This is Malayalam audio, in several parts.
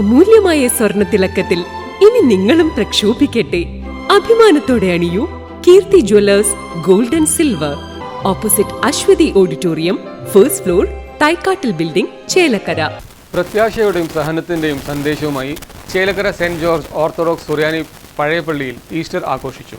അമൂല്യമായ സ്വർണത്തിളക്കത്തിൽ ഇനി നിങ്ങളും പ്രക്ഷോഭിക്കട്ടെ. അഭിമാനത്തോടെ അണിയൂ Keerthi jewellers gold and silver. Opposite Aswathi auditorium first floor തൈക്കാട്ടിൽ building Chelakkara. പ്രത്യാശയുടെയും സഹനത്തിന്റെയും സന്ദേശവുമായി ചേലക്കര സെന്റ് ജോർജ് ഓർത്തഡോക്സ് സുറിയാനി പഴയപള്ളിയിൽ ഈസ്റ്റർ ആഘോഷിച്ചു.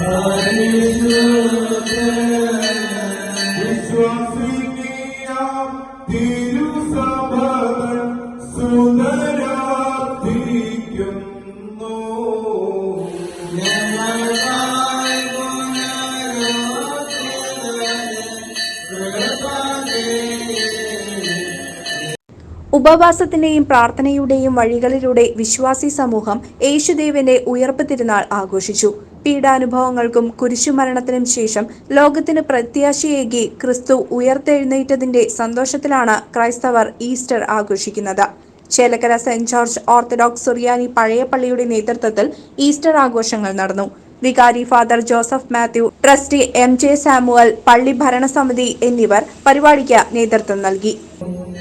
Hallelujah. ഉപവാസത്തിന്റെയും പ്രാർത്ഥനയുടെയും വഴികളിലൂടെ വിശ്വാസി സമൂഹം യേശുദേവന്റെ ഉയർപ്പ് തിരുനാൾ ആഘോഷിച്ചു. പീഡാനുഭവങ്ങൾക്കും കുരിശുമരണത്തിനും ശേഷം ലോകത്തിന് പ്രത്യാശയേകി ക്രിസ്തു ഉയർത്തെഴുന്നേറ്റതിന്റെ സന്തോഷത്തിലാണ് ക്രൈസ്തവർ ഈസ്റ്റർ ആഘോഷിക്കുന്നത്. ചേലക്കര സെന്റ് ജോർജ് ഓർത്തഡോക്സ് സുറിയാനി പഴയ പള്ളിയുടെ നേതൃത്വത്തിൽ ഈസ്റ്റർ ആഘോഷങ്ങൾ നടന്നു. വികാരി father Joseph Mathew trustee M J Samuel പള്ളി ഭരണസമിതി എന്നിവർ പരിപാടിക്ക് നേതൃത്വം നൽകി.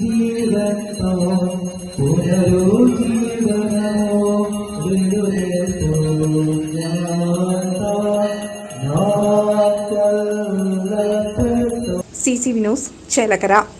C C Vinos Chelakkara.